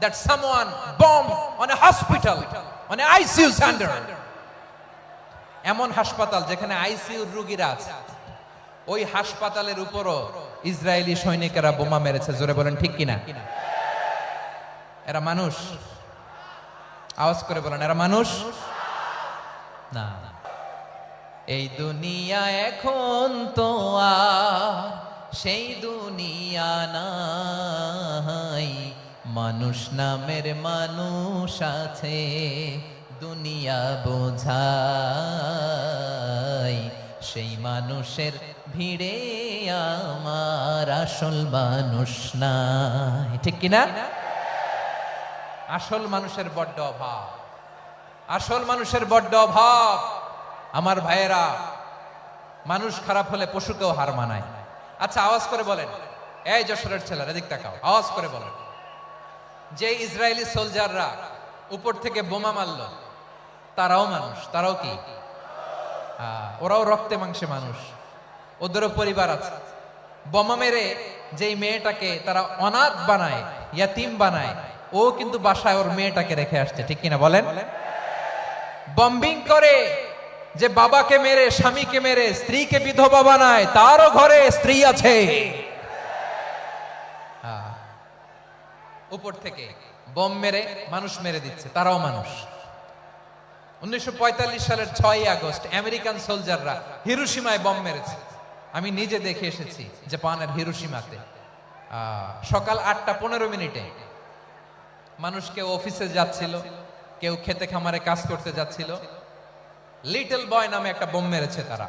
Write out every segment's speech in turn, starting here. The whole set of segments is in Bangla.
that someone bomb on a hospital, on a ICU center. এমন হাসপাতাল যেখানে আইসিইউ রোগীরা আছে। ওই হাসপাতালের উপরও ইসরায়েলি সৈনিকেরা বোমা মেরেছে। জোরে বলেন, ঠিক কিনা? এরা মানুষ। আওয়াজ করে বলেন, এরা মানুষ? না। এই দুনিয়া এখন তো আর সেই দুনিয়া নাই। মানুষ নামের মানুষ আছে, দুনিয়া বোঝাই সেই মানুষের ভিড়ে আমার আসল মানুষ নাই। ঠিক কিনা? আসল মানুষের বড্ড অভাব। আসল মানুষের বড্ড অভাব। আমার ভাইয়েরা, মানুষ খারাপ হলে পশুকেও হার মানায়। আচ্ছা আওয়াজ করে বলেন। এই যশোরের ছেলেরা, এদিক তাকাও। আওয়াজ করে বলেন। যে ইসরায়েলি সোলজাররা উপর থেকে বোমা মারল, তারাও মানুষ, তারাও কি? ওরাও রক্তে মাংসে মানুষ। ওদেরও পরিবার আছে। বোমা মেরে যেই মেয়েটাকে তারা অনাথ বানায়, ইয়াতিম বানায়, ও কিন্তু বাসায় ওর মেয়েটাকে রেখে আসছে, ঠিক কিনা বলেন? বম্বিং করে যে বাবাকে মেরে, স্বামীকে মেরে, স্ত্রীকে বিধবা বানায়, তারও ঘরে স্ত্রী আছে। উপর থেকে বম মেরে মানুষ মেরে দিচ্ছে, তারাও মানুষ। উনিশশো পঁয়তাল্লিশ সালের ছয় আগস্ট, আমেরিকান সোলজাররা হিরোসীমায় বম মেরেছে। আমি নিজে দেখে এসেছি জাপানের হিরোসীমাতে সকাল আটটা পনেরো মিনিটে মানুষ কেউ অফিসে যাচ্ছিল, কেউ খেতে খামারে কাজ করতে যাচ্ছিল। লিটল বয় নামে একটা বোম মেরেছে তারা।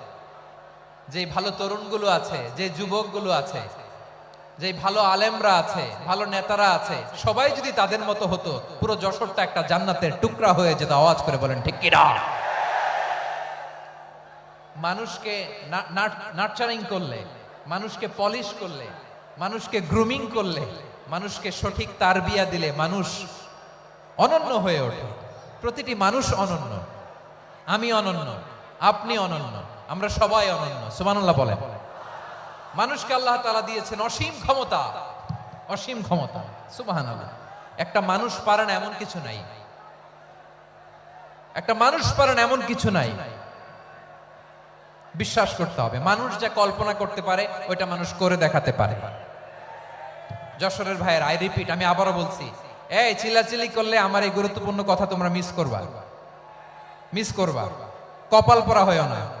যে ভালো তরুণগুলো আছে যে যুবকগুলো আছে যে ভালো আলেমরা আছে, ভালো নেতারা আছে, সবাই যদি তাদের মতো হতো, পুরো যশোরটা একটা জান্নাতের টুকরা হয়ে যেত, আওয়াজ করে বলেন, ঠিক কিনা? মানুষকে নার্চারিং করলে, মানুষকে পলিশ করলে, মানুষকে গ্রুমিং করলে, মানুষকে সঠিক তারবিয়া দিলে মানুষ অনন্য হয়ে ওঠে। প্রতিটি মানুষ অনন্য। আমি অনন্য, আপনি অনন্য। আমরা সবাই অনন্য, সুবহানাল্লাহ বলেন। মানুষকে আল্লাহ তালা দিয়েছেন অসীম ক্ষমতা অসীম ক্ষমতা, সুবহানাল্লাহ। একটা মানুষ পারে না এমন কিছু নাই। একটা মানুষ পারে না এমন কিছু নাই। বিশ্বাস করতে হবে, মানুষ যা কল্পনা করতে পারে, ওইটা মানুষ করে দেখাতে পারে। যশোরের ভাইয়ের, আই রিপিট, আমি আবারও বলছি, এই চিলাচিলি করলে আমার এই গুরুত্বপূর্ণ কথা তোমরা মিস করবা। মিস করবা। কপাল পড়া হয় না।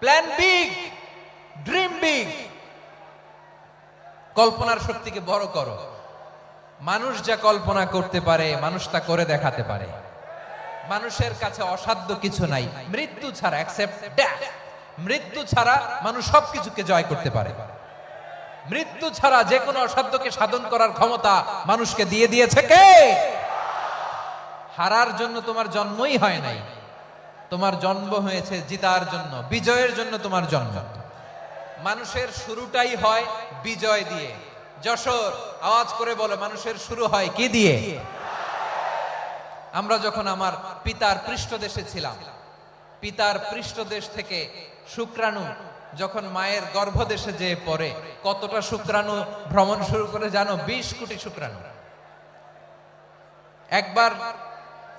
প্ল্যান বিগ ড্রিম বিগ কল্পনার শক্তিকে বড় করো। মানুষ যা কল্পনা করতে পারে, মানুষ তা করে দেখাতে পারে। মানুষের কাছে অসাধ্য কিছু নাই। মৃত্যু ছাড়া অ্যাকসেপ্ট মৃত্যু ছাড়া মানুষ সবকিছুকে জয় করতে পারে। মৃত্যু ছাড়া যে কোনো অসাধ্যকে সাধন করার ক্ষমতা মানুষকে দিয়ে দিয়েছে কে? হারার জন্য তোমার জন্মই হয় নাই। তোমার জন্ম হয়েছে জিতার জন্য, বিজয়ের জন্য তোমার জন্ম। মানুষের শুরুটাই হয় বিজয় দিয়ে। যশোর, আওয়াজ করে বলো, মানুষের শুরু হয় কি দিয়ে? আমরা যখন আমার পিতার পৃষ্ঠদেশে ছিলাম, পিতার পৃষ্ঠদেশ থেকে শুক্রাণু যখন মায়ের গর্ভদেশে যে পড়ে, কতটা শুক্রাণু ভ্রমণ শুরু করে জানো? বিশ কোটি শুক্রাণু। একবার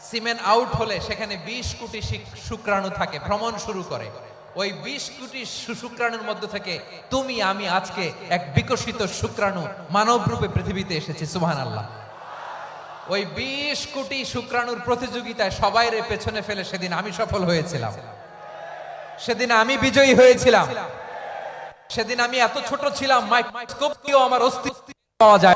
সিমেন্ট আউট হলে সেখানে বিশ কোটি শুক্রাণু থাকে, ভ্রমণ শুরু করে। ওই বিশ কোটি শুক্রাণুর মধ্যে থেকে তুমি, আমি আজকে এক বিকশিত শুক্রাণু মানব রূপে পৃথিবীতে এসেছি সুবহান আল্লাহ ওই বিশ কোটি শুক্রাণুর প্রতিযোগিতায় সবাই রে পেছনে ফেলে সেদিন আমি সফল হয়েছিলাম। সেদিন আমি বিজয়ী হয়েছিলাম। সেদিন আমি এত ছোট ছিলাম, মাইক্রোস্কোপ আমার অস্তিত্ব পাওয়া যায়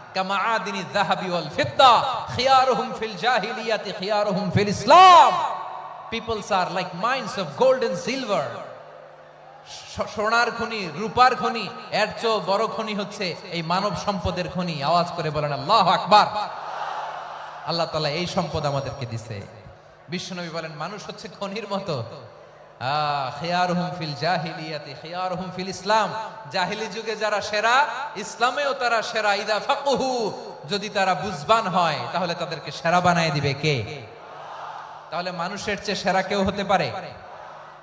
এন্ড সোনার খনি, রূপার খনি, এর বড় খনি হচ্ছে এই মানব সম্পদের খনি। আওয়াজ করে বলেন, আল্লাহ আকবার। আল্লাহ তাআলা এই সম্পদ আমাদেরকে দিছে। বিশ্বনবী বলেন, মানুষ হচ্ছে খনির মতো। জাহিলিয়াতি ইসলাম। জাহিলি যুগে যারা সেরা, ইসলামেও তারা সেরা। যদি তারা বুঝবান হয়, তাহলে তাদেরকে সেরা বানায় দিবে কে? তাহলে মানুষের চেয়ে সেরা কেউ হতে পারে?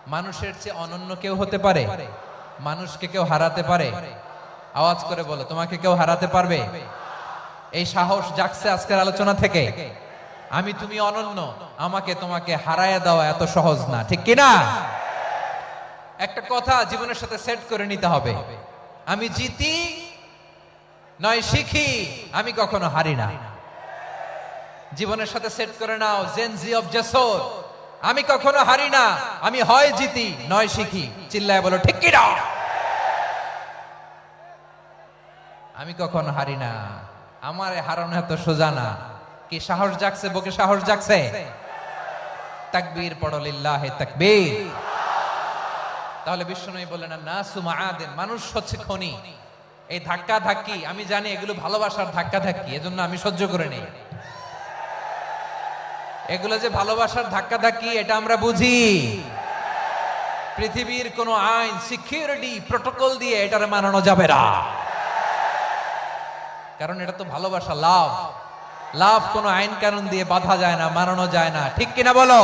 মানুষের চেয়ে অনন্য কেউ হতে পারে? মানুষকে কেউ হারাতে পারে? আওয়াজ করে বলো, তোমাকে কেউ হারাতে পারবে? এই সাহস জাগছে আজকের আলোচনা থেকে? আমি তুমি অনন্য, আমাকে তোমাকে হারায় দেওয়া এত সহজ না, ঠিক কিনা? একটা কথা জীবনের সাথে সেট করে নিতে হবে। আমি জিতি, নয় শিখি, আমি কখনো হারি না। জীবনের সাথে সেট করে নাও জেনজি অফ জেসোর আমি কখনো হারি না, আমি হয় জিতি, নয় শিখি। চিল্লায় বলো, ঠিক কিনা? আমি কখনো হারি না, আমার হারানো এত সোজা না। কি সাহস জাগছে, বুকে সাহস জাগছে? তাকবীর পড়ো লিল্লাহে তাকবীর। তাহলে বিশ্বনবী বললেন না সুমা আদেন, মানুষ হচ্ছে খনি। এই ধাক্কা ধাক্কি, আমি জানি এগুলো ভালোবাসার ধাক্কা ধাক্কি, এজন্য আমি সহ্য করে নেই। এগুলো যে ভালোবাসার ধাক্কা ধাক্কি, এটা আমরা বুঝি। পৃথিবীর কোন আইন, সিকিউরিটি প্রোটোকল দিয়ে এটারে মানানো যাবে না। কারণ এটা তো ভালোবাসা, লাভ। লাভ কোনো আইন কানুন দিয়ে বাধা যায় না, মানানো যায় না। ঠিক কিনা বলো?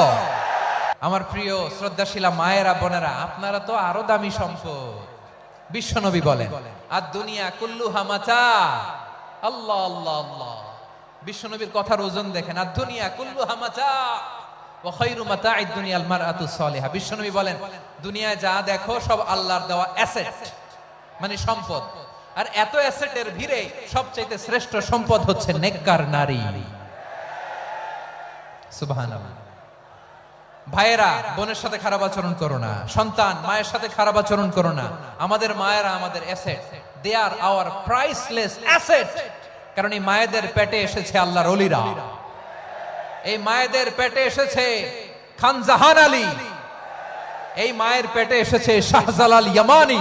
আমার প্রিয় শ্রদ্ধাশীলা মায়েরা, বোনেরা, আপনারা তো আরও দামি সম্পদ। বিশ্বনবী বলেন আর দুনিয়া কুল্লু হামাচা। আল্লাহ আল্লাহ আল্লাহ। বিশ্বনবীর কথার ওজন দেখেন আর দুনিয়া কুল্লু হামাচা। বিশ্বনবী বলেন, দুনিয়ায় যা দেখো সব আল্লাহর দেওয়া অ্যাসেট মানে সম্পদ। আর এত অ্যাসেটের ভিড়ে সবচাইতে শ্রেষ্ঠ সম্পদ হচ্ছে নেককার নারী। সুবহানাল্লাহ। ভাইয়েরা, বোনের সাথে খারাপ আচরণ করো না। সন্তান, মায়ের সাথে খারাপ আচরণ করো না। আমাদের মায়েরা আমাদের asset. They are our priceless asset কারণ এই মায়েদের পেটে এসেছে আল্লাহর অলিরা। এই মায়েদের পেটে এসেছে খান জাহান আলী। এই মায়ের পেটে এসেছে শাহজালাল ইয়ামানি।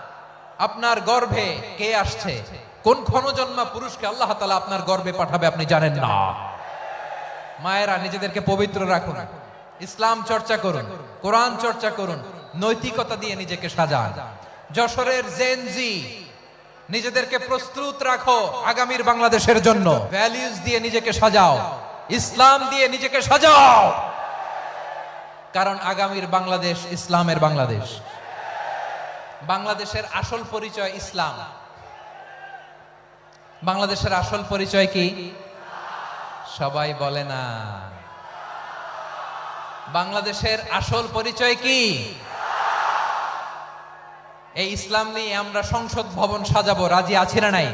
আপনার গর্ভে কে আসছে? কোন ক্ষণজন্মা পুরুষকে আল্লাহ তালা আপনার গর্বে পাঠাবে আপনি জানেন না। মায়েরা, নিজেদেরকে পবিত্র রাখুন। ইসলাম চর্চা করুন, কোরআন চর্চা করুন, নৈতিকতা দিয়ে নিজেকে সাজান। যশোরের জেনজি নিজেদেরকে প্রস্তুত রাখো আগামীর বাংলাদেশের জন্য। ভ্যালিউজ দিয়ে নিজেকে সাজাও, ইসলাম দিয়ে নিজেকে সাজাও। কারণ আগামীর বাংলাদেশ ইসলামের বাংলাদেশ। বাংলাদেশের আসল পরিচয় ইসলাম। বাংলাদেশের আসল পরিচয় কি? সবাই বলে না। বাংলাদেশের আসল পরিচয় কি? এই ইসলাম নিয়ে আমরা সংসদ ভবন সাজাবো, রাজি আছি না নাই?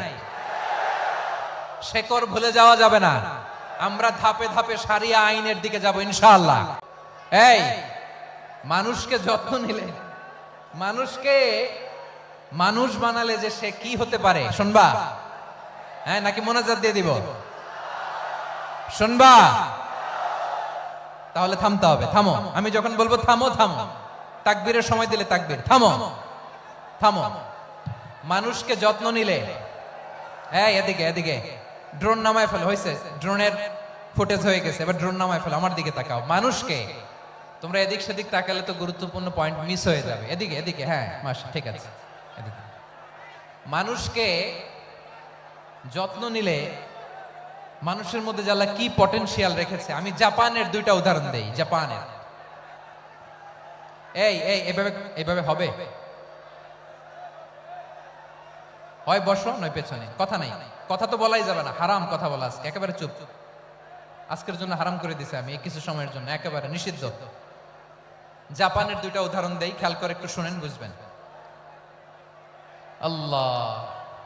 শেকর ভুলে যাওয়া যাবে না। আমরা ধাপে ধাপে সারিয়া আইনের দিকে যাব, ইনশাআল্লাহ। এই, মানুষকে যত্ন নিলে মানুষকে মানুষ বানালে যে সে কি হতে পারে? শুনবা। হ্যাঁ নাকি মোনাজাত দিয়ে দিব? শুনবা। তাহলে থামতে হবে। থামো। আমি যখন বলব থামো থামো। তাকবীরের সময় দিলে তাকবীর। থামো। থামো। মানুষকে যত্ন নিলে। হ্যাঁ এদিকে এদিকে। ড্রোন নামায় ফেলো হয়েছে ড্রোনের ফুটেজ হয়ে গেছে। এবার ড্রোন নামায় ফেলো। আমার দিকে তাকাও। মানুষকে তোমরা এদিক সেদিক তাকালে তো গুরুত্বপূর্ণ পয়েন্ট মিস হয়ে যাবে। এদিকে এদিকে হ্যাঁ মাস ঠিক আছে। এদিকে। মানুষকে যত্ন নিলে মানুষের মধ্যে যারা কি পটেনশিয়াল রেখেছে আমি জাপানের দুইটা উদাহরণ দেই জাপানের। এই এই এভাবে এভাবে হবে? হয় বসো নয় পেছনে। কথা নাই। কথা তো বলাই যাবে না হারাম কথা বলা আজকে একেবারে চুপ। আজকের জন্য হারাম করে দিছে আমি কিছু সময়ের জন্য একেবারে নিষিদ্ধ। জাপানের দুইটা উদাহরণ দেই, খেয়াল করে একটু শুনেন, বুঝবেন। আল্লাহ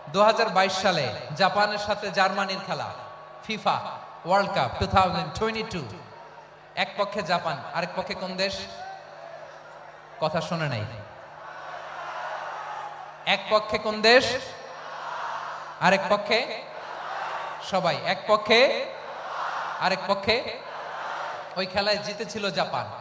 দু হাজার বাইশ সালে জাপানের সাথে জার্মানির খেলা, FIFA, world cup, two thousand এক পক্ষে জাপান, আরেক পক্ষে কোন দেশ? কথা শুনে নাই। এক পক্ষে কোন দেশ? আরেক পক্ষে? সবাই, এক পক্ষে? আরেক পক্ষে? ওই খেলায় জিতেছিল Japan.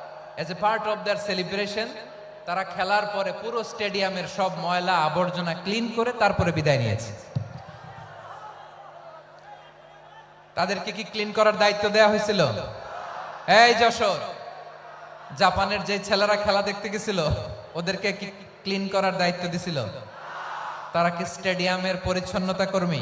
as a part of their celebration তারা খেলার পরে পুরো স্টেডিয়ামের সব ময়লা আবর্জনা ক্লিন করে তারপরে বিদায় নিয়েছে। তাদেরকে কি ক্লিন করার দায়িত্ব দেওয়া হয়েছিল? এই যশোর, জাপানের যে ছেলেরা খেলা দেখতে গেছিল, ওদেরকে কি ক্লিন করার দায়িত্ব দিছিল? তারা কি স্টেডিয়ামের পরিচ্ছন্নতা কর্মী?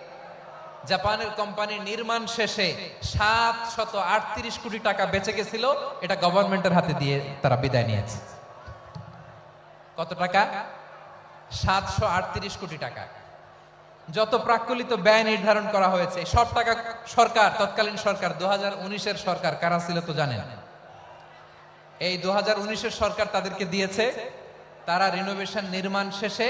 জাপানের কোম্পানি নির্মাণ শেষে সাত শত আটত্রিশ কোটি টাকা বেঁচে গেছিল। এটা গভর্নমেন্টের হাতে দিয়ে তারা বিদায় নিয়েছে। কত টাকা? সাতশো আটত্রিশ কোটি টাকা। যত প্রাকলিত ব্যয় নির্ধারণ করা হয়েছে, সব টাকা সরকার, তৎকালীন সরকার, দু উনিশের সরকার, কারা ছিল তো জানেন? এই দু উনিশের সরকার তাদেরকে দিয়েছে। তারা রিনোভেশন নির্মাণ শেষে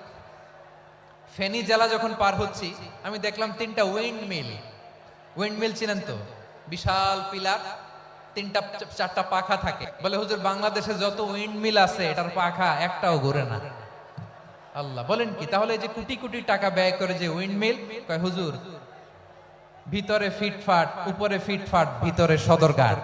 ফেনী জেলা যখন পার হচ্ছি, আমি দেখলাম তিনটা উইন্ড মিল উইন্ড মিল চিনেন তো? বিশাল পিলার, তিনটা, চারটা পাখা থাকে। বলে, হুজুর, বাংলাদেশে যত উইন্ড মিল আছে, এটার পাখা একটাও ঘুরে না। আল্লাহ, বলেন কি? তাহলে যে কোটি কোটি টাকা ব্যয় করে যে উইন্ড মিল কয়, হুজুর, ভিতরে ফিটফাট, উপরে ফিটফাট, ভিতরে সদরঘাট।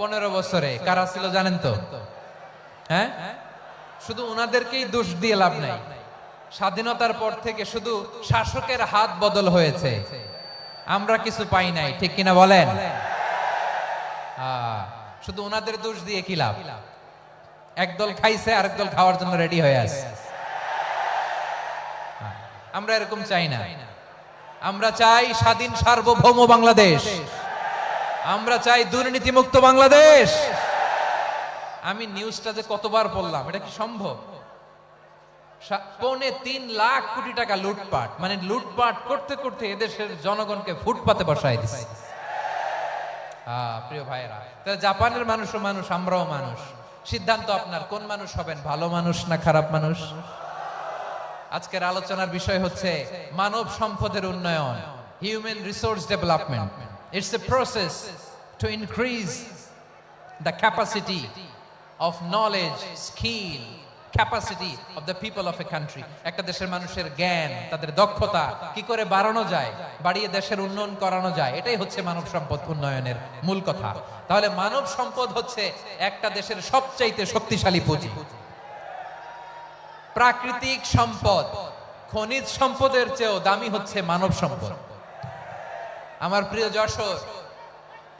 পনেরো বছরে, কারা ছিল জানেন তো? হ্যাঁ? শুধু ওনাদেরকেই দোষ দিয়ে লাভ নাই। স্বাধীনতার পর থেকে শুধু শাসকের হাত বদল হয়েছে। আমরা কিছু পাই নাই, ঠিক কিনা বলেন? শুধু ওনাদের দোষ দিয়ে কি লাভ? একদল খাইছে, আরেক দল খাওয়ার জন্য রেডি হয়ে আছে। আমরা এরকম চাই না। আমরা চাই স্বাধীন সার্বভৌম বাংলাদেশ। আমরা চাই দুর্নীতি মুক্ত বাংলাদেশ। আমি নিউজটা যে কতবার বললাম এটা কি সম্ভব? পৌনে তিন লাখ কোটি টাকা লুটপাট মানে লুটপাট করতে করতে এদেশের জনগণকে ফুটপাতে বসায় দিচ্ছে প্রিয় ভাইয়েরা, তাহলে জাপানের মানুষও মানুষ, আমরাও মানুষ। সিদ্ধান্ত আপনার, কোন মানুষ হবেন, ভালো মানুষ না খারাপ মানুষ? আজকের আলোচনার বিষয় হচ্ছে মানব সম্পদের উন্নয়ন human resource development it's a process to increase the capacity of knowledge, skill, capacity of the people of a country. একটা দেশের মানুষের জ্ঞান তাদের দক্ষতা কি করে বাড়ানো যায় বাড়িয়ে দেশের উন্নয়ন করানো যায় এটাই হচ্ছে মানব সম্পদ উন্নয়নের মূল কথা। তাহলে মানব সম্পদ হচ্ছে একটা দেশের সবচাইতে শক্তিশালী পুঁজি। প্রাকৃতিক সম্পদ খনিজ সম্পদের চেয়েও দামি হচ্ছে মানব সম্পদ। আমার প্রিয় যশোর,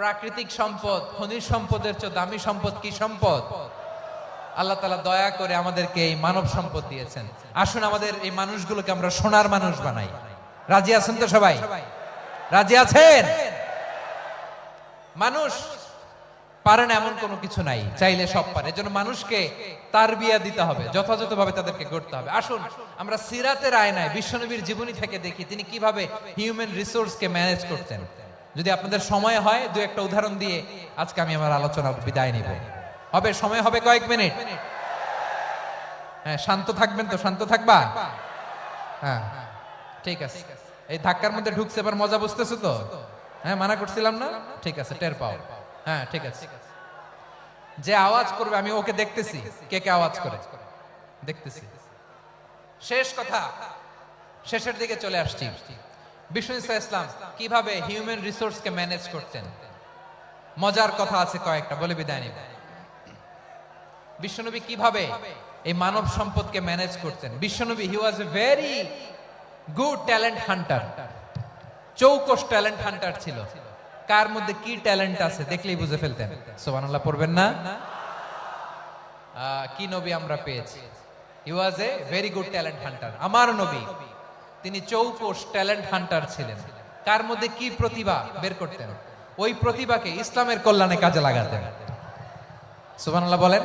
প্রাকৃতিক সম্পদ, খনিজ সম্পদের চেয়ে দামি সম্পদ কি সম্পদ? আল্লাহ তালা দয়া করে আমাদেরকে এই মানব সম্পদ দিয়েছেন। আসুন আমাদের এই মানুষগুলোকে আমরা সোনার মানুষ বানাই। রাজি আছেন তো সবাই? রাজি আছেন? মানুষ পারে না এমন কোনো কিছু নাই, চাইলে সব পারে। এজন্য মানুষকে তার বিয়া দিতে হবে, যথাযথভাবে তাদেরকে গড়তে হবে। আসুন, আমরা সিরাতের আয়নায় বিশ্বনবীর জীবনী থেকে দেখি তিনি কীভাবে হিউম্যান রিসোর্সকে ম্যানেজ করতেন। যদি আপনাদের সময় হয়, দু একটা উদাহরণ দিয়ে আজকে আমি আমার আলোচনা বিদায় নিব। হবে, সময় হবে কয়েক মিনিট। হ্যাঁ শান্ত থাকবেন তো, শান্ত থাকবা? হ্যাঁ ঠিক আছে। এই ধাক্কার মধ্যে ঢুকছে, এবার মজা বুঝতেছো তো? হ্যাঁ মানা করছিলাম না? ঠিক আছে, টের পাও। হ্যাঁ ঠিক আছে। যে আওয়াজ করবে, আমি ওকে দেখতেছি। কে কে আওয়াজ করে? দেখতেছি। শেষ কথা। শেষের দিকে চলে আসছি। বিষ্ণু ইসলাম, কীভাবে হিউম্যান রিসোর্সকে ম্যানেজ করতেন? মজার কথা আছে কয়েকটা, বলে বিদায় নিব। বিশ্বনবী কীভাবে এই মানব সম্পদকে ম্যানেজ করতেন? বিশ্বনবী he was a very good talent hunter চৌকস talent hunter ছিল। কার মধ্যে কি ট্যালেন্ট আছে? দেখলেই বুঝে ফেলতেন। সুবহানাল্লাহ, পড়বেন না? কি নবী আমরা পেয়েছি? He was a very good talent hunter আমার নবী, তিনি চৌকস ট্যালেন্ট হান্টার ছিলেন। কার মধ্যে কি প্রতিভা? বের করতেন। ওই প্রতিভাকে ইসলামের কল্যাণে কাজে লাগাতেন। সুবহানাল্লাহ বলেন?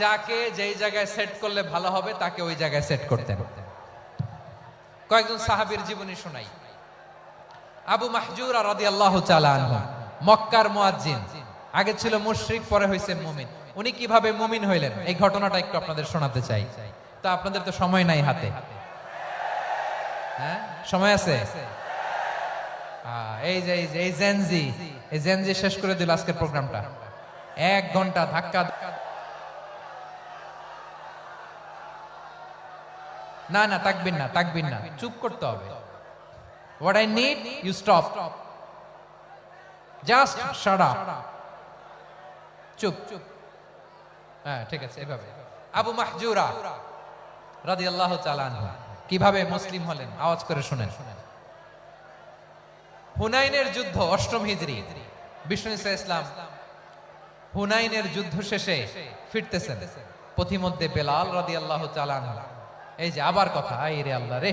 যাকে যেই জায়গায় সেট করলে ভালো হবে, তাকে ওই জায়গায় সেট করতেন। কয়েকজন সাহাবীর জীবনী শোনাই। আবু মাহজুর তাআলা আনহু, মক্কার মুয়াজ্জিন। আগে ছিল মুশরিক, পরে হইছে মুমিন। উনি কীভাবে মুমিন হইলেন? এই ঘটনাটা একটু আপনাদের শোনাতে চাই। তা আপনাদের তো সময় নাই হাতে। হ্যাঁ? সময় আছে? যে, এই যে, এই জেনজি এই জেনজি শেষ করে দিল আজকের প্রোগ্রামটা। এক ঘণ্টা ধাক্কা না না তাকবিন না তাকবিন না। চুপ করতে হবে। What I need you stop just shut up চুপ। হ্যাঁ ঠিক আছে, এভাবে। আবু মাহজুরা আনহু, কীভাবে মুসলিম হলেন? আওয়াজ করে শুনেন। হুনাইনের যুদ্ধ, অষ্টম হিজরি। বিষ্ণু ইসা ইসলাম হুনাইনের যুদ্ধ শেষে ফিরতেছেন পথিমধ্যে বেলাল রাদিয়াল্লাহু তাআলা আনহু। এই যে আবার কথা আই রে আল্লাহ রে।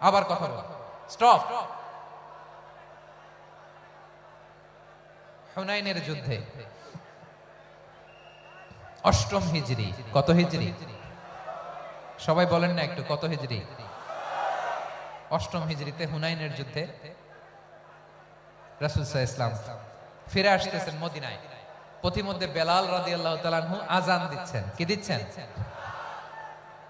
আবার কথা বল। স্টপ হুনাইনের যুদ্ধে। অষ্টম হিজরি। কত হিজরি? সবাই বলেন না একটু, কত হিজরি? অষ্টম হিজরিতে হুনাইনের যুদ্ধে রাসুল ইসলাম ফিরে আসতেছেন মদিনায়। পথিমধ্যে বেলাল রাদি আল্লাহ তালানহু আজান দিচ্ছেন। কি দিচ্ছেন?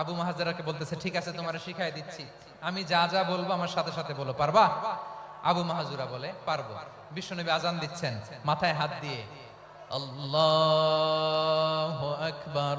আবু মাহাজারাকে বলতেছে, ঠিক আছে, তোমার শিখাই দিচ্ছি। আমি যা যা বলব আমার সাথে সাথে বলো, পারবা? আবু মাহাজুরা বলে, পারব। বিশ্বনবী আজান দিচ্ছেন, মাথায় হাত দিয়ে, আল্লাহ আকবার